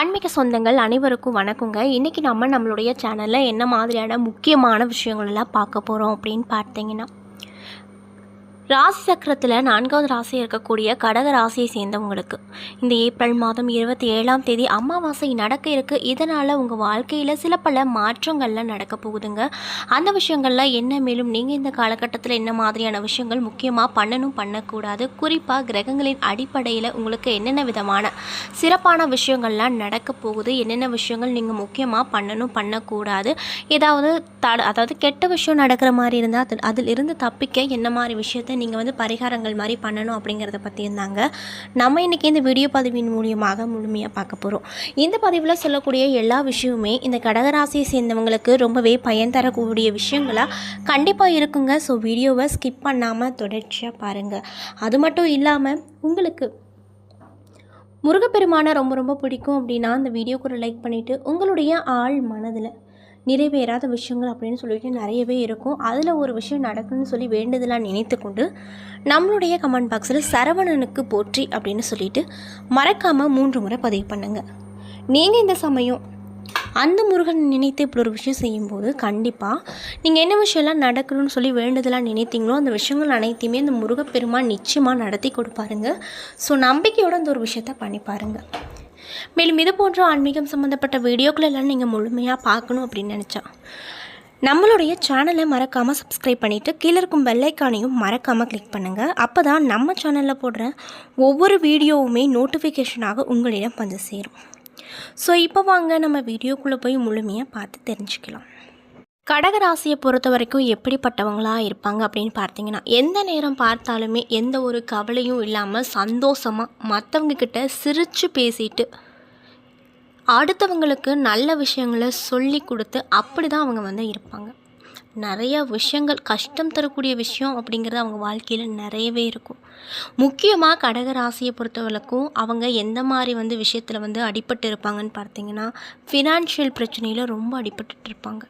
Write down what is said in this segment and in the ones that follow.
ஆன்மீக சொந்தங்கள் அனைவருக்கும் வணக்கங்க. இன்றைக்கி நம்ம நம்மளுடைய சேனலில் என்ன மாதிரியான முக்கியமான விஷயங்கள் எல்லாம் பார்க்க போகிறோம் அப்படின்னு பார்த்தீங்கன்னா ராசி சக்கரத்தில் நான்காவது ராசி இருக்கக்கூடிய கடக ராசியை சேர்ந்தவங்களுக்கு இந்த ஏப்ரல் மாதம் இருபத்தி ஏழாம் தேதி அமாவாசை நடக்க இருக்கு. இதனால் உங்கள் வாழ்க்கையில் சில பல மாற்றங்கள்லாம் நடக்க போகுதுங்க. அந்த விஷயங்கள்லாம் என்ன மேலும் நீங்கள் இந்த காலகட்டத்தில் என்ன மாதிரியான விஷயங்கள் முக்கியமாக பண்ணணும் பண்ணக்கூடாது? குறிப்பாக கிரகங்களின் அடிப்படையில் உங்களுக்கு என்னென்ன விதமான சிறப்பான விஷயங்கள்லாம் நடக்க போகுது? என்னென்ன விஷயங்கள் நீங்கள் முக்கியமாக பண்ணணும் பண்ணக்கூடாது? ஏதாவது தட அதாவது கெட்ட விஷயம் நடக்கிற மாதிரி இருந்தால் அது அதில் இருந்து தப்பிக்க என்ன மாதிரி விஷயத்தை நீங்கள் வந்து பரிகாரங்கள் மாதிரி பண்ணணும் அப்படிங்கிறத பற்றி இருந்தாங்க நம்ம இன்றைக்கி இந்த வீடியோ பதிவின் மூலியமாக முழுமையாக பார்க்க போகிறோம் இந்த பதிவில் சொல்லக்கூடிய எல்லா விஷயமுமே இந்த கடகராசியை சேர்ந்தவங்களுக்கு ரொம்பவே பயன் தரக்கூடிய விஷயங்களாக கண்டிப்பாக இருக்குங்க. ஸோ வீடியோவை ஸ்கிப் பண்ணாமல் தொடர்ச்சியாக பாருங்கள் அது மட்டும் இல்லாமல் உங்களுக்கு முருகப்பெருமானை ரொம்ப ரொம்ப பிடிக்கும் அப்படின்னா அந்த வீடியோக்கு ஒரு லைக் பண்ணிவிட்டு உங்களுடைய ஆள் மனதில் நிறைவேறாத விஷயங்கள் அப்படின்னு சொல்லிட்டு நிறையவே இருக்கும். அதில் ஒரு விஷயம் நடக்குன்னு சொல்லி வேண்டுதலாக நினைத்து கொண்டு நம்மளுடைய கமெண்ட் பாக்ஸில் சரவணனுக்கு போற்றி அப்படின்னு சொல்லிட்டு மறக்காமல் மூன்று முறை பதிவு பண்ணுங்கள் நீங்கள் இந்த சமயம் அந்த முருகன் நினைத்து இப்படி ஒரு விஷயம் செய்யும்போது கண்டிப்பாக நீங்கள் என்ன விஷயம்லாம் நடக்கணும்னு சொல்லி வேண்டுதலாக நினைத்தீங்களோ அந்த விஷயங்கள் அனைத்தையுமே அந்த முருகப்பெருமான் நிச்சயமாக நடத்தி கொடுப்பாருங்க. ஸோ நம்பிக்கையோடு அந்த ஒரு விஷயத்த பண்ணி பாருங்கள் மேலும் இது போன்ற ஆன்மீகம் சம்மந்தப்பட்ட வீடியோக்களெல்லாம் நீங்கள் முழுமையாக பார்க்கணும் அப்படின்னு நினச்சா நம்மளுடைய சேனலை மறக்காமல் சப்ஸ்கிரைப் பண்ணிவிட்டு கீழே இருக்கும் பெல்லைக்கானையும் மறக்காமல் கிளிக் பண்ணுங்கள் அப்போ தான் நம்ம சேனலில் போடுற ஒவ்வொரு வீடியோவுமே நோட்டிஃபிகேஷனாக உங்களிடம் வந்து சேரும். ஸோ இப்போ வாங்க நம்ம வீடியோக்குள்ளே போய் முழுமையாக பார்த்து தெரிஞ்சுக்கலாம். கடகராசியை பொறுத்த வரைக்கும் எப்படிப்பட்டவங்களாக இருப்பாங்க அப்படின்னு பார்த்தீங்கன்னா எந்த நேரம் பார்த்தாலுமே எந்த ஒரு கவலையும் இல்லாமல் சந்தோஷமாக மற்றவங்கக்கிட்ட சிரித்து பேசிட்டு அடுத்தவங்களுக்கு நல்ல விஷயங்களை சொல்லி கொடுத்து அப்படி தான் அவங்க வந்து இருப்பாங்க. நிறைய விஷயங்கள் கஷ்டம் தரக்கூடிய விஷயம் அப்படிங்கிறது அவங்க வாழ்க்கையில் நிறையவே இருக்கும். முக்கியமாக கடக ராசியை பொறுத்தவரைக்கும் அவங்க எந்த மாதிரி வந்து விஷயத்தில் வந்து அடிபட்டு இருப்பாங்கன்னு பார்த்தீங்கன்னா ஃபினான்ஷியல் பிரச்சனையில் ரொம்ப அடிபட்டு இருப்பாங்க.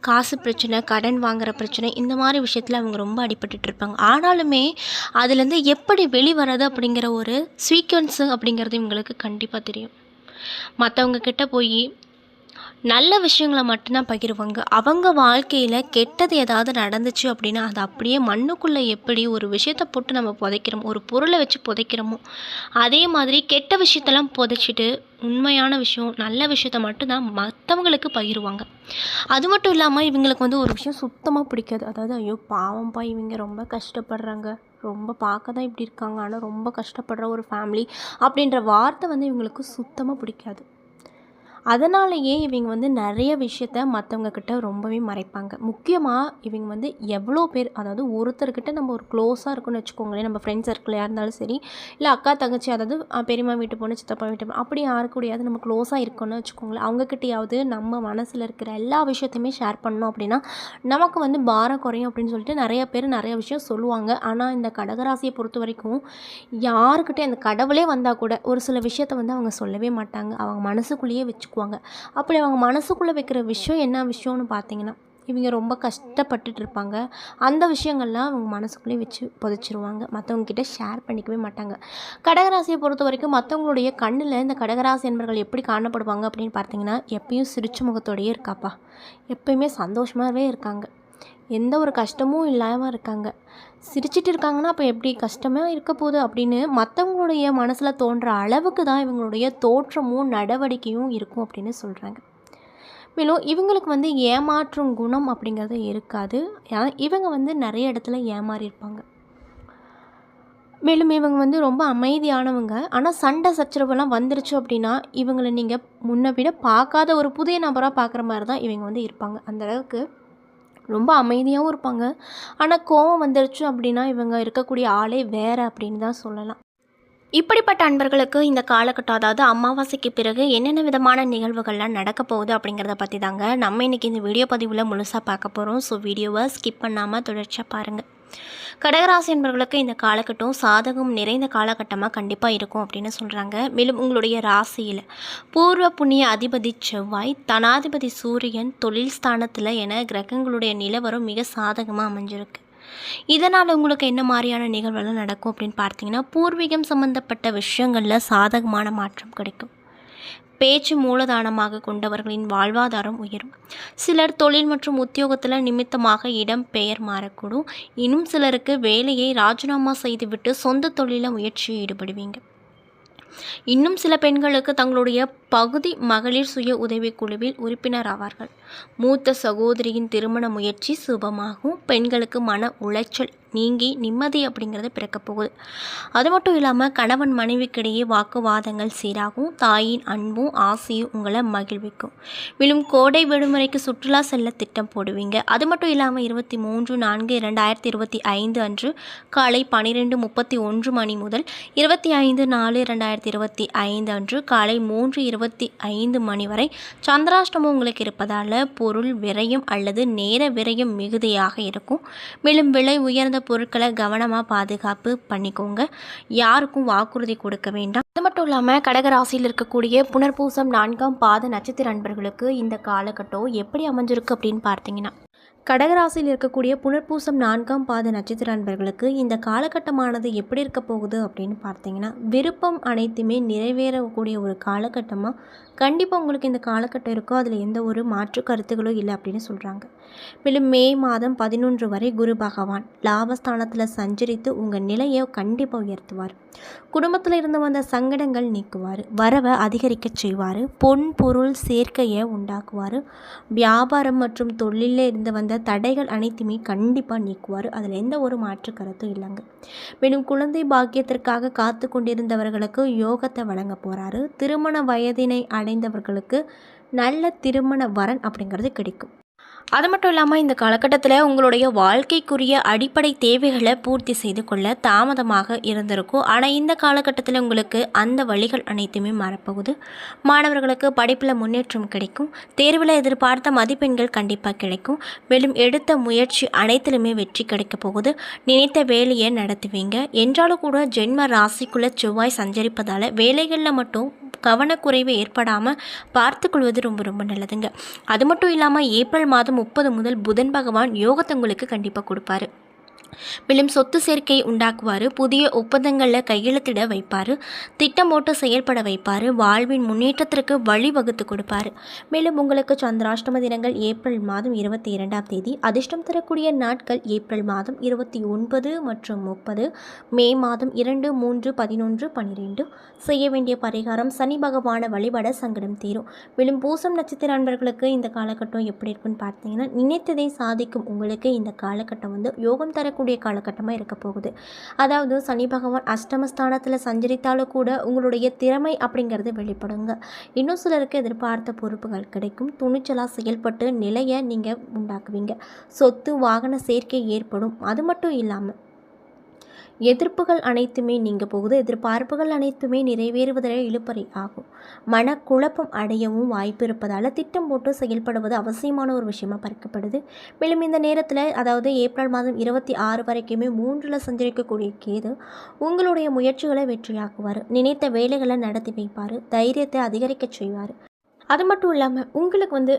காசு பிரச்சனை கடன் வாங்குகிற பிரச்சனை இந்த மாதிரி விஷயத்தில் அவங்க ரொம்ப அடிபட்டுட்டு இருப்பாங்க. ஆனாலுமே அதுலேருந்து எப்படி வெளிவரது அப்படிங்கிற ஒரு சீக்வன்ஸு அப்படிங்கிறது இவங்களுக்கு கண்டிப்பாக தெரியும். மற்றவங்க கிட்ட போய் நல்ல விஷயங்களை மட்டும்தான் பகிருவாங்க. அவங்க வாழ்க்கையில் கெட்டது ஏதாவது நடந்துச்சு அப்படின்னா அது அப்படியே மண்ணுக்குள்ளே எப்படி ஒரு விஷயத்தை போட்டு நம்ம புதைக்கிறோமோ ஒரு பொருளை வச்சு புதைக்கிறோமோ அதே மாதிரி கெட்ட விஷயத்தெல்லாம் புதைச்சிட்டு உண்மையான விஷயம் நல்ல விஷயத்த மட்டும்தான் மற்றவங்களுக்கு பகிருவாங்க. அது மட்டும் இல்லாமல் இவங்களுக்கு வந்து ஒரு விஷயம் சுத்தமாக பிடிக்காது. அதாவது ஐயோ பாவம்பா இவங்க ரொம்ப கஷ்டப்படுறாங்க. ரொம்ப பார்க்க தான் இப்படி இருக்காங்க. ஆனால் ரொம்ப கஷ்டப்படுற ஒரு ஃபேமிலி அப்படின்ற வார்த்தை வந்து இவங்களுக்கு சுத்தமாக பிடிக்காது. அதனாலேயே இவங்க வந்து நிறைய விஷயத்த மற்றவங்கக்கிட்ட ரொம்பவே மறைப்பாங்க. முக்கியமாக இவங்க வந்து எவ்வளோ பேர் அதாவது ஒருத்தர்கிட்ட நம்ம ஒரு க்ளோஸாக இருக்குன்னு வச்சுக்கோங்களேன் நம்ம ஃப்ரெண்ட்ஸ் சர்க்கிளாக இருந்தாலும் சரி இல்லை அக்கா தங்கச்சி அதாவது பெரியம்மா வீட்டு பொண்ணு சித்தப்பா வீட்டு பொண்ணு அப்படி யாருக்கூடையாவது நம்ம க்ளோஸாக இருக்கோன்னு வச்சுக்கோங்களேன் அவங்கக்கிட்டையாவது நம்ம மனசில் இருக்கிற எல்லா விஷயத்தையுமே ஷேர் பண்ணோம் அப்படின்னா நமக்கு வந்து பாரம் குறையும் அப்படின்னு சொல்லிட்டு நிறைய பேர் நிறைய விஷயம் சொல்லுவாங்க. ஆனால் இந்த கடகராசியை பொறுத்த வரைக்கும் யாருக்கிட்டே அந்த கடவுளே வந்தால் கூட ஒரு சில விஷயத்த வந்து அவங்க சொல்லவே மாட்டாங்க. அவங்க மனசுக்குள்ளேயே வச்சுக்குவாங்க அப்படி அவங்க மனசுக்குள்ளே வைக்கிற விஷயம் என்ன விஷயம்னு பார்த்தீங்கன்னா இவங்க ரொம்ப கஷ்டப்பட்டுட்டு இருப்பாங்க. அந்த விஷயங்கள்லாம் அவங்க மனசுக்குள்ளேயே வச்சு புதைச்சிருவாங்க. மற்றவங்கக்கிட்ட ஷேர் பண்ணிக்கவே மாட்டாங்க. கடகராசியை பொறுத்த வரைக்கும் மற்றவங்களுடைய கண்ணில் இந்த கடகராசி என்பர்கள் எப்படி காணப்படுவாங்க அப்படின்னு பார்த்தீங்கன்னா எப்பயும் சிரிச்ச முகத்தோடையே இருக்காப்பா. எப்பயுமே சந்தோஷமாகவே இருக்காங்க. எந்த ஒரு கஷ்டமும் இல்லாமல் இருக்காங்க. சிரிச்சிட்டு இருக்காங்கன்னா அப்போ எப்படி கஷ்டமாக இருக்க போகுது அப்படின்னு மற்றவங்களுடைய மனசில் தோன்ற அளவுக்கு தான் இவங்களுடைய தோற்றமும் நடவடிக்கையும் இருக்கும் அப்படின்னு சொல்கிறாங்க மேலும் இவங்களுக்கு வந்து ஏமாற்றும் குணம் அப்படிங்கிறது இருக்காது. ஏன்னா இவங்க வந்து நிறைய இடத்துல ஏமாறி இருப்பாங்க. மேலும் இவங்க வந்து ரொம்ப அமைதியானவங்க. ஆனால் சண்டை சச்சரவுலாம் வந்துருச்சு அப்படின்னா இவங்களை நீங்கள் முன்ன விட பார்க்காத ஒரு புதிய நபராக பார்க்குற மாதிரி தான் இவங்க வந்து இருப்பாங்க. அந்தளவுக்கு ரொம்ப அமைதியாகவும் இருப்பாங்க. ஆனால் கோவம் வந்துருச்சு அப்படின்னா இவங்க இருக்கக்கூடிய ஆளே வேறு அப்படின்னு தான் சொல்லலாம். இப்படிப்பட்ட அன்பர்களுக்கு இந்த காலகட்டம் அதாவது அமாவாசைக்கு பிறகு என்னென்ன விதமான நிகழ்வுகள்லாம் நடக்க போகுது அப்படிங்கிறத பற்றி தாங்க நம்ம இன்றைக்கி இந்த வீடியோ பதிவில் முழுசாக பார்க்க போகிறோம் ஸோ வீடியோவை ஸ்கிப் பண்ணாமல் தொடர்ச்சியாக பாருங்கள் கடகராசி என்பவர்களுக்கு இந்த காலகட்டம் சாதகம் நிறைந்த காலகட்டமாக கண்டிப்பாக இருக்கும் அப்படின்னு சொல்கிறாங்க மேலும் உங்களுடைய ராசியில் பூர்வ புண்ணிய அதிபதி செவ்வாய் தனாதிபதி சூரியன் தொழில் ஸ்தானத்தில் என கிரகங்களுடைய நிலவரம் மிக சாதகமாக அமைஞ்சிருக்கு. இதனால் உங்களுக்கு என்ன மாதிரியான நிகழ்வுகள் நடக்கும் அப்படின்னு பார்த்தீங்கன்னா பூர்வீகம் சம்மந்தப்பட்ட விஷயங்களில் சாதகமான மாற்றம் கிடைக்கும். பேச்சு மூலதானமாக கொண்டவர்களின் வாழ்வாதாரம் உயரும். சிலர் தொழில் மற்றும் உத்தியோகத்தில் நிமித்தமாக இடம் பெயர் மாறக்கூடும். இன்னும் சிலருக்கு வேலையை ராஜினாமா செய்துவிட்டு சொந்த தொழில முயற்சியில் ஈடுபடுவீங்க. இன்னும் சில பெண்களுக்கு தங்களுடைய பகுதி மகளிர் சுய உதவிக்குழுவில் உறுப்பினர் ஆவார்கள். மூத்த சகோதரியின் திருமண முயற்சி சுபமாகும். பெண்களுக்கு மன உளைச்சல் நீங்கி நிம்மதி அப்படிங்கிறது பிறக்கப் போகுது. அது மட்டும் இல்லாமல் கணவன் மனைவிக்கிடையே வாக்குவாதங்கள் சீராகும். தாயின் அன்பும் ஆசையும் உங்களை மகிழ்விக்கும். மேலும் கோடை விடுமுறைக்கு சுற்றுலா செல்ல திட்டம் போடுவீங்க. அது மட்டும் இல்லாமல் இருபத்தி மூன்று நான்கு இரண்டாயிரத்தி இருபத்தி ஐந்து அன்று காலை பன்னிரெண்டு முப்பத்தி ஒன்று மணி முதல் இருபத்தி ஐந்து நாலு இரண்டாயிரத்தி இருபத்தி ஐந்து அன்று காலை மூன்று இருபத்தி ஐந்து மணி வரை சந்திராஷ்டமம் உங்களுக்கு இருப்பதால் பொருள் விரயம் அல்லது நேர விரயம் மிகுதியாக இருக்கும். மேலும் விலை உயர்ந்த பொருட்களை கவனமாக பாதுகாப்பு பண்ணிக்கோங்க. யாருக்கும் வாக்குறுதி கொடுக்க வேண்டாம். அது மட்டும் இல்லாமல் கடகராசியில் இருக்கக்கூடிய புனர்பூசம் நான்காம் பாத நட்சத்திர அன்பர்களுக்கு இந்த காலகட்டம் எப்படி அமைஞ்சிருக்கு அப்படின்னு பார்த்தீங்கன்னா கடகராசியில் இருக்கக்கூடிய புனர்பூசம் நான்காம் பாத நட்சத்திர அன்பர்களுக்கு இந்த காலகட்டமானது எப்படி இருக்க போகுது அப்படின்னு பார்த்தீங்கன்னா விருப்பம் அனைத்துமே நிறைவேறக்கூடிய ஒரு காலகட்டமாக கண்டிப்பாக உங்களுக்கு இந்த காலகட்டம் இருக்கோ அதில் எந்த ஒரு மாற்று கருத்துகளும் இல்லை அப்படின்னு சொல்கிறாங்க மேலும் மே மாதம் பதினொன்று வரை குரு பகவான் லாபஸ்தானத்தில் சஞ்சரித்து உங்கள் நிலையை கண்டிப்பாக உயர்த்துவார். குடும்பத்தில் இருந்து வந்த சங்கடங்கள் நீக்குவார். வரவை அதிகரிக்க செய்வார். பொன் பொருள் சேர்க்கையை உண்டாக்குவார். வியாபாரம் மற்றும் தொழிலில் இருந்து வந்த தடைகள் அனைத்துமே கண்டிப்பாக நீக்குவார். அதில் எந்த ஒரு மாற்று கருத்தும் இல்லைங்க. மேலும் குழந்தை பாக்கியத்திற்காக காத்து கொண்டிருந்தவர்களுக்கு யோகத்தை வழங்க போகிறாரு திருமண வயதினை அடைந்தவர்களுக்கு நல்ல திருமண வரன் அப்படிங்கிறது கிடைக்கும். அது மட்டும் இல்லாமல் இந்த காலகட்டத்தில் உங்களுடைய வாழ்க்கைக்குரிய அடிப்படை தேவைகளை பூர்த்தி செய்து கொள்ள தாமதமாக இருந்திருக்கும். ஆனால் இந்த காலகட்டத்தில் உங்களுக்கு அந்த வழிகள் அனைத்துமே மாறப்போகுது. மாணவர்களுக்கு படிப்பில் முன்னேற்றம் கிடைக்கும். தேர்வில் எதிர்பார்த்த மதிப்பெண்கள் கண்டிப்பாக கிடைக்கும். மேலும் எடுத்த முயற்சி அனைத்திலுமே வெற்றி கிடைக்க போகுது. நினைத்த வேலையை நடத்துவீங்க. என்றாலும் கூட ஜென்ம ராசிக்குள்ளே செவ்வாய் சஞ்சரிப்பதால் வேலைகளில் மட்டும் கவனக்குறைவு ஏற்படாமல் பார்த்துக்கொள்வது ரொம்ப ரொம்ப நல்லதுங்க. அது மட்டும் இல்லாமல் ஏப்ரல் மாதம் முப்பது முதல் புதன் பகவான் யோகத்தை உங்களுக்கு கண்டிப்பாக கொடுப்பாரு. மேலும் சொத்து சேர்க்கை உண்டாக்குவார் புதிய ஒப்பந்தங்களில் கையெழுத்திட வைப்பார் திட்டமோட்டு செயல்பட வைப்பார் வாழ்வின் முன்னேற்றத்திற்கு வழிவகுத்து கொடுப்பார். மேலும் உங்களுக்கு சந்திராஷ்டம தினங்கள் ஏப்ரல் மாதம் இருபத்தி இரண்டாம் தேதி அதிர்ஷ்டம் தரக்கூடிய நாட்கள் ஏப்ரல் மாதம் இருபத்தி ஒன்பது மற்றும் முப்பது மே மாதம் இரண்டு மூன்று பதினொன்று பன்னிரெண்டு செய்ய வேண்டிய பரிகாரம் சனி பகவான வழிபட சங்கடம் தீரும். மேலும் பூசம் நட்சத்திர அன்பர்களுக்கு இந்த காலகட்டம் எப்படி இருக்குன்னு பார்த்தீங்கன்னா நினைத்ததை சாதிக்கும் உங்களுக்கு இந்த காலகட்டம் வந்து யோகம் தரக்கூடிய வரக்கூடிய காலகட்டமாக இருக்க போகுது. அதாவது சனி பகவான் அஷ்டமஸ்தானத்தில் சஞ்சரித்தாலும் கூட உங்களுடைய திறமை அப்படிங்கிறது வெளிப்படுங்க. இன்னும் சிலருக்கு எதிர்பார்த்த பொறுப்புகள் கிடைக்கும். துணிச்சலாக செயல்பட்டு நிலையை நீங்கள் உண்டாக்குவீங்க. சொத்து வாகன சேர்க்கை ஏற்படும். அது மட்டும் இல்லாமல் எதிர்ப்புகள் அனைத்துமே நீங்க போகுது. எதிர்பார்ப்புகள் அனைத்துமே நிறைவேறுவதில் இழுப்பறை ஆகும். மனக்குழப்பம் அடையவும் வாய்ப்பு இருப்பதால் திட்டம் போட்டு செயல்படுவது அவசியமான ஒரு விஷயமாக பார்க்கப்படுது மேலும் இந்த நேரத்தில் அதாவது ஏப்ரல் மாதம் இருபத்தி ஆறு வரைக்குமே மூன்றில் சஞ்சரிக்கக்கூடிய கேது உங்களுடைய முயற்சிகளை வெற்றியாக்குவார். நினைத்த வேலைகளை நடத்தி வைப்பார். தைரியத்தை அதிகரிக்க செய்வார். அது மட்டும் இல்லாமல் உங்களுக்கு வந்து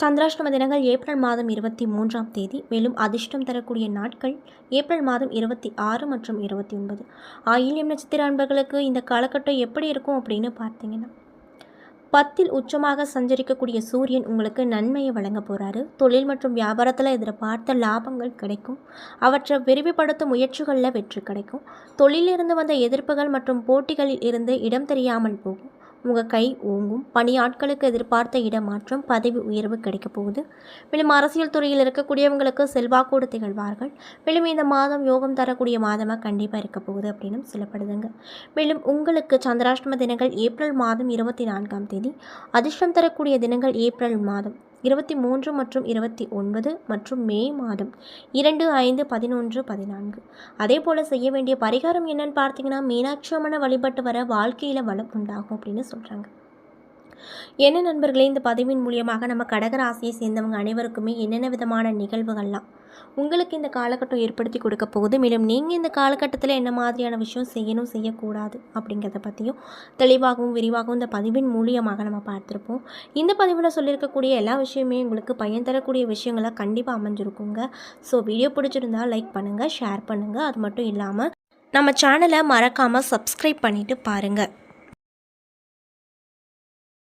சந்திராஷ்டம தினங்கள் ஏப்ரல் மாதம் இருபத்தி மூன்றாம் தேதி. மேலும் அதிர்ஷ்டம் தரக்கூடிய நாட்கள் ஏப்ரல் மாதம் இருபத்தி ஆறு மற்றும் இருபத்தி ஒன்பது. ஆயில்யம் நட்சத்திர அன்பர்களுக்கு இந்த காலகட்டம் எப்படி இருக்கும் அப்படின்னு பார்த்தீங்கன்னா பத்தில் உச்சமாக சஞ்சரிக்கக்கூடிய சூரியன் உங்களுக்கு நன்மையை வழங்க போகிறாரு தொழில் மற்றும் வியாபாரத்தில் எதிர்பார்த்த லாபங்கள் கிடைக்கும். அவற்றை விரிவுபடுத்தும் முயற்சிகளில் வெற்றி கிடைக்கும். தொழிலிருந்து வந்த எதிர்ப்புகள் மற்றும் போட்டிகளில் இருந்து இடம் தெரியாமல் போகும். உங்கள் கை ஓங்கும். பணியாட்களுக்கு எதிர்பார்த்த இடமாற்றம் பதவி உயர்வு கிடைக்கப் போகுது. மேலும் அரசியல் துறையில் இருக்கக்கூடியவங்களுக்கு செல்வாக்கோடு திகழ்வார்கள். மேலும் இந்த மாதம் யோகம் தரக்கூடிய மாதமாக கண்டிப்பாக இருக்க போகுது அப்படின்னு சொல்லப்படுதுங்க. மேலும் உங்களுக்கு சந்திராஷ்டம தினங்கள் ஏப்ரல் மாதம் இருபத்தி நான்காம் தேதி. அதிர்ஷ்டம் தரக்கூடிய தினங்கள் ஏப்ரல் மாதம். இருபத்தி மூன்று மற்றும் இருபத்தி ஒன்பது மற்றும் மே மாதம் இரண்டு ஐந்து பதினொன்று பதினான்கு. அதே போல் செய்ய வேண்டிய பரிகாரம் என்னன்னு பார்த்தீங்கன்னா மீனாட்சி அம்மனை வழிபட்டு வர வாழ்க்கையில் வளம் உண்டாகும் அப்படின்னு சொல்கிறாங்க என்ன நண்பர்களே இந்த பதிவின் மூலியமாக நம்ம கடகராசியை சேர்ந்தவங்க அனைவருக்குமே என்னென்ன விதமான நிகழ்வுகள்லாம் உங்களுக்கு இந்த காலகட்டம் ஏற்படுத்தி கொடுக்க போகுது? மேலும் நீங்கள் இந்த காலகட்டத்தில் என்ன மாதிரியான விஷயம் செய்யணும் செய்யக்கூடாது அப்படிங்கிறத பற்றியும் தெளிவாகவும் விரிவாகவும் இந்த பதிவின் மூலியமாக நம்ம பார்த்துருப்போம். இந்த பதிவில் சொல்லியிருக்கக்கூடிய எல்லா விஷயமே உங்களுக்கு பயன் தரக்கூடிய விஷயங்களாக கண்டிப்பாக அமைஞ்சிருக்குங்க. ஸோ வீடியோ பிடிச்சிருந்தால் லைக் பண்ணுங்கள் ஷேர் பண்ணுங்கள் அது மட்டும் இல்லாமல் நம்ம சேனலை மறக்காமல் சப்ஸ்கிரைப் பண்ணிவிட்டு பாருங்கள்